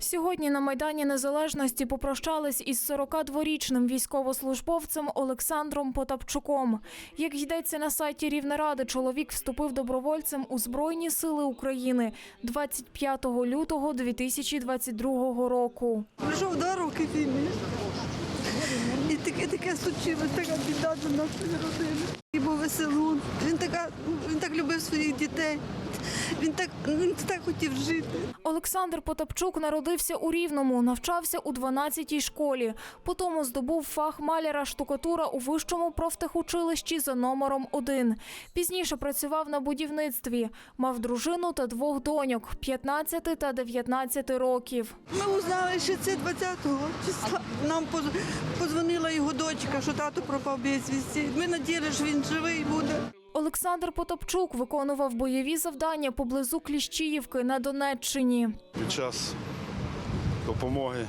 Сьогодні на Майдані Незалежності попрощались із 42-річним військовослужбовцем Олександром Потапчуком. Як йдеться на сайті Рівнеради, чоловік вступив добровольцем у Збройні Сили України 25 лютого 2022 року. Прийшов до роки війни. І таке таке случилось, така біда до нашої родини. І був веселун. Він така, він так любив своїх дітей. Він так, він так хотів жити. Олександр Потапчук народився у Рівному, навчався у 12-й школі. Потім здобув фах маляра штукатура у вищому профтехучилищі за номером 1. Пізніше працював на будівництві. Мав дружину та двох доньок 15 та 19 років. Ми узнали, що це 20-го числа. Нам позвонила його дочка, що тато пропав безвісті. Ми надіялися, що він живий буде. Олександр Потапчук виконував бойові завдання поблизу Кліщіївки на Донеччині. під час допомоги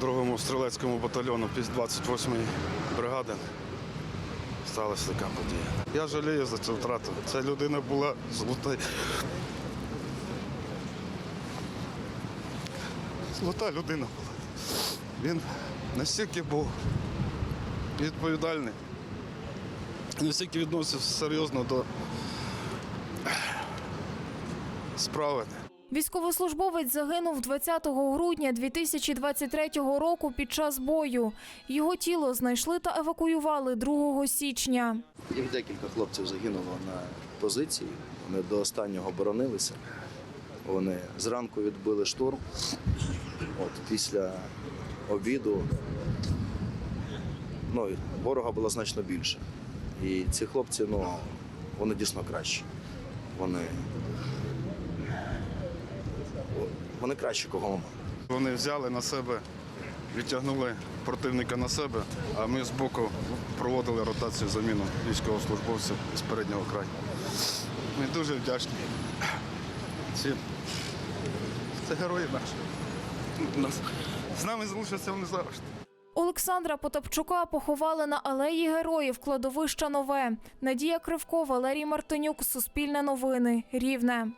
другому стрілецькому батальйону під 28-ї бригади сталася така подія. Я жалію за цю втрату. Ця людина була золота. Золота людина була. Він настільки був відповідальний, настільки відносився серйозно до справи. Військовослужбовець загинув 20 грудня 2023 року під час бою. Його тіло знайшли та евакуювали 2 січня. Їх декілька хлопців загинуло на позиції. Вони до останнього боронилися. Вони зранку відбили штурм. От після обіду ну, ворога було значно більше. І ці хлопці, ну, вони дійсно кращі. Вони, вони кращі, кого ми. Вони взяли на себе, відтягнули противника на себе, а ми збоку проводили ротацію заміну військовослужбовців з переднього краю. Ми дуже вдячні. Ці, це герої наші. З нами залишаться вони завжди. Олександра Потапчука поховали на алеї героїв кладовища Нове. Надія Кривко, Валерій Мартинюк, Суспільне новини, Рівне.